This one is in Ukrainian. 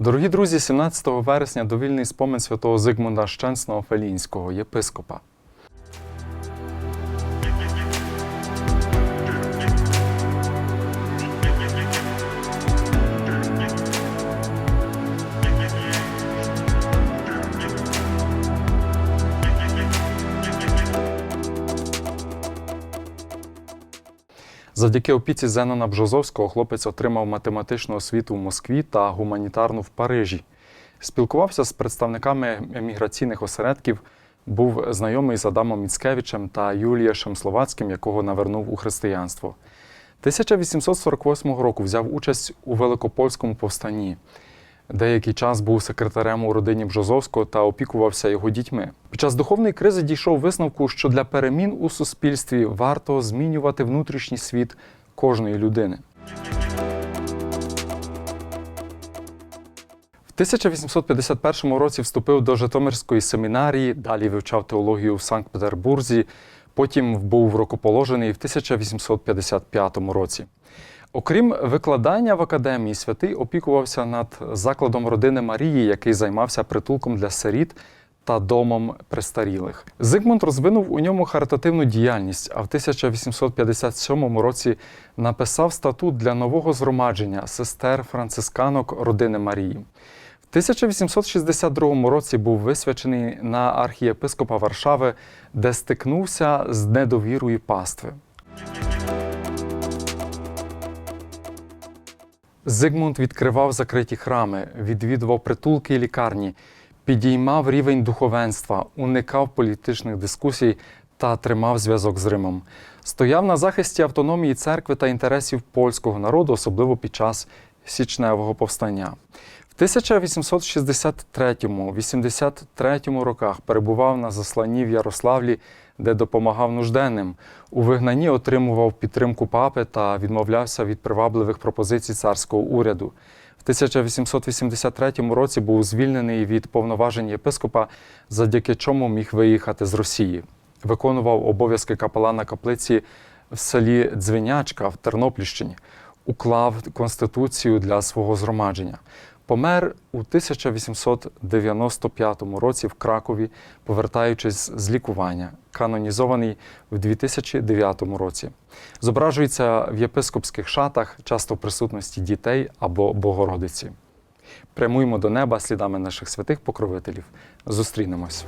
Дорогі друзі, 17 вересня довільний спомин святого Зигмунда Щенсного Фелінського, єпископа. Завдяки опіці Зенона Бжозовського хлопець отримав математичну освіту в Москві та гуманітарну в Парижі. Спілкувався з представниками еміграційних осередків, був знайомий з Адамом Міцкевичем та Юлієшем Словацьким, якого навернув у християнство. 1848 року взяв участь у Великопольському повстанні. Деякий час був секретарем у родині Бжозовського та опікувався його дітьми. Під час духовної кризи дійшов висновку, що для перемін у суспільстві варто змінювати внутрішній світ кожної людини. В 1851 році вступив до Житомирської семінарії, далі вивчав теологію в Санкт-Петербурзі, потім був рукоположений в 1855 році. Окрім викладання в академії, святий опікувався над закладом родини Марії, який займався притулком для сиріт та домом престарілих. Зигмунд розвинув у ньому харитативну діяльність, а в 1857 році написав статут для нового згромадження сестер францисканок родини Марії. В 1862 році був висвячений на архієпископа Варшави, де стикнувся з недовірою пастви. Зигмунд відкривав закриті храми, відвідував притулки і лікарні, підіймав рівень духовенства, уникав політичних дискусій та тримав зв'язок з Римом. Стояв на захисті автономії церкви та інтересів польського народу, особливо під час січневого повстання. В 1863-83 роках перебував на засланні в Ярославлі, де допомагав нужденним. У вигнанні отримував підтримку папи та відмовлявся від привабливих пропозицій царського уряду. В 1883 році був звільнений від повноважень єпископа, завдяки чому міг виїхати з Росії. Виконував обов'язки капелана каплиці в селі Дзвенячка в Тернопільщині, уклав конституцію для свого згромадження. Помер у 1895 році в Кракові, повертаючись з лікування, канонізований в 2009 році. Зображується в єпископських шатах, часто в присутності дітей або Богородиці. Прямуємо до неба слідами наших святих покровителів. Зустрінемось.